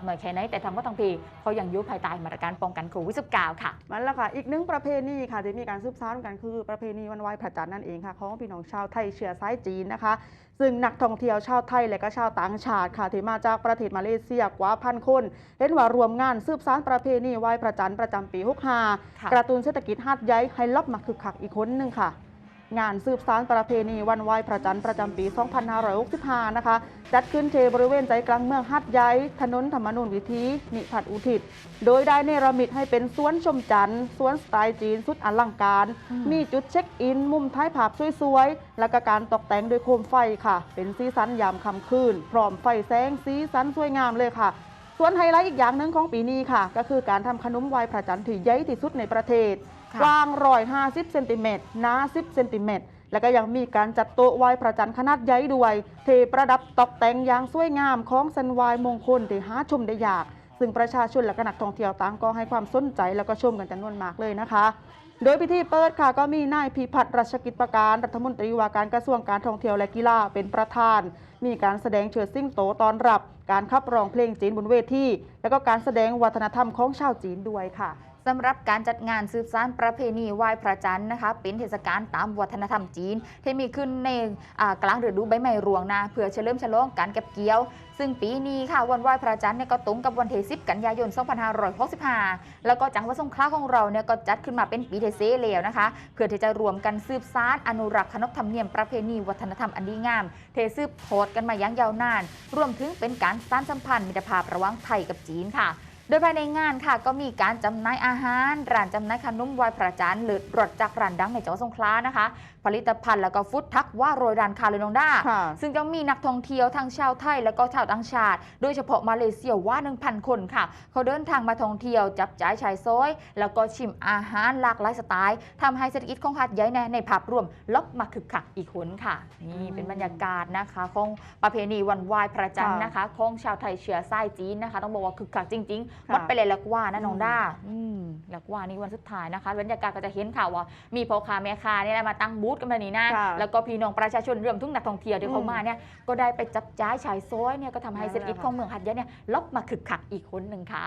ากน้อยแค่ไหนแต่ทางวัดทั้งปีเขายังอยุภายใต้มาตรการป้องกันโควิด -19 ค่ะมันแล้วค่ะ อีกหนึ่งประเพณีค่ะที่มีการสืบสานกันคือประเพณีวันไหว้พระจันทร์นั่นเองค่ะของพี่น้องชาวไทยเชื้อสายจีนนะคะ ซึ่งนักท่องเที่ยวชาวไทยและก็ชาวต่างชาติค่ะที่มาจากประเทศมาเลเซียกว่าพันคนเห็นว่ารวมงานสืบสานประเพณีไหว้พระจันทร์ประจำปีค่ะ65กระตุ้นเศรษฐกิจฮาดใหญ่ให้ลบมาคึกคักอีกคนหนึงค่ะ งานสืบสานประเพณีวันไหวพระจันทร์ประจำปี 2565 นะคะ จัดขึ้นเทบริเวณใจกลางเมืองฮัดใหญ่ถนนธรรมนูญวิธีนิพัฒน์อุทิศ โดยได้เนรมิตให้เป็นสวนชมจันทร์สวนสไตล์จีนสุดอลังการ มีจุดเช็คอิน มุมท้ายภาพสวยๆ และก็การตกแต่งด้วยโคมไฟค่ะ เป็นสีสันยามค่ำคืน พร้อมไฟแสงสีสันสวยงามเลยค่ะส่วนไฮไลท์อีกอย่างหนึ่งของปีนี้ค่ะ ก็คือการทำขนมไหว้พระจันทร์ที่ใหญ่ที่สุดในประเทศ กว้างร้อยห้าสิบเซนติเมตรหนาสิบเซนติเมตรแล้วก็ยังมีการจัดโต๊ะไหว้พระจันทร์ขนาดใหญ่ด้วยเทประดับตกแต่งอย่างสวยงามของสันวายมงคลที่หาชมได้ยาก ซึ่งประชาชนและก็นักท่องเที่ยวต่างก็ให้ความสนใจแล้วก็ชมกันจำนวนมากเลยนะคะ โดยพิธีเปิดค่ะก็มีนายพิพัฒน์รัชกิจประการรัฐมนตรีว่าการกระทรวงการท่องเที่ยวและกีฬาเป็นประธาน มีการแสดงเชิดซิ่งโตตอนรับ การขับร้องเพลงจีนบนเวทีแล้วก็การแสดงวัฒนธรรมของชาวจีนด้วยค่ะ สำหรับการจัดงานสืบสานประเพณีไหว้พระจันทร์นะคะ เป็นเทศกาลตามวัฒนธรรมจีน ที่มีขึ้นในกลางฤดูใบไม้ร่วงนะเพื่อเฉลิมฉลองการเก็บเกี่ยว ซึ่งปีนี้ค่ะวันไหว้พระจันทร์เนี่ยก็ตรงกับวันที่10กันยายน 2565 แล้วก็จังหวัดสงขลาของเราเนี่ยก็จัดขึ้นมาเป็นปีเที่เซแล้วนะคะ เพื่อที่จะรวมกันสืบสานอนุรักษ์ขนบธรรมเนียมประเพณีวัฒนธรรมอันดีงาม เทสืบทอดกันมาอย่างยาวนาน รวมถึงเป็นการสร้านสัมพันธ์มิตรภาพระหว่างไทยกับจีนค่ะ โดยภายในงานค่ะก็มีการจำหน่ายอาหาร ร้านจำหน่ายขนมไหวายพระจันทร์หรือรสจากร้านดังในจังหวัดสงขลานะคะ ผลิตภัณฑ์แล้วก็ฟุตทักว่าโรยร้านคาเลยนองด้าค่ะซึ่งจะมีนักท่องเที่ยวทั้งชาวไทยและก็ชาวต่างชาติ โดยเฉพาะมาเลเซียว่า 1,000 คนค่ะ เขาเดินทางมาท่องเที่ยวจับจ่ายชายซอย แล้วก็ชิมอาหารหลากหลายสไตล์ทำให้เศรษฐกิจของหาดใหญ่ในในภาพรวมลบมาคึกคักอีกคนค่ะนี่เป็นบรรยากาศนะคะของประเพณีวันไหว้พระจันทร์นะคะของชาวไทยเชื้อสายจีนนะคะ ต้องบอกว่าคึกคักจริง ๆค่ะวัดไปเลยลักว่านะน้องอืมด้าอืมลักว่านี่วันสุดท้ายนะคะบรรยากาศก็จะเห็นข่าวว่า มีพ่อค้าแม่ค้าเนี่ยมาตั้งบูธกันมานี่นะค่ะแล้วก็พี่น้องประชาชนรวมทุกนักท่องเที่ยวที่เขาอืมมาเนี่ยก็ได้ไปจับจ่ายชายซอยเนี่ยก็ทำให้นั่นแหละเศรษฐกิจค่ะของเมืองหัดใหญ่เนี่ยลบมาคึกคักอีกคนหนึ่งค่ะ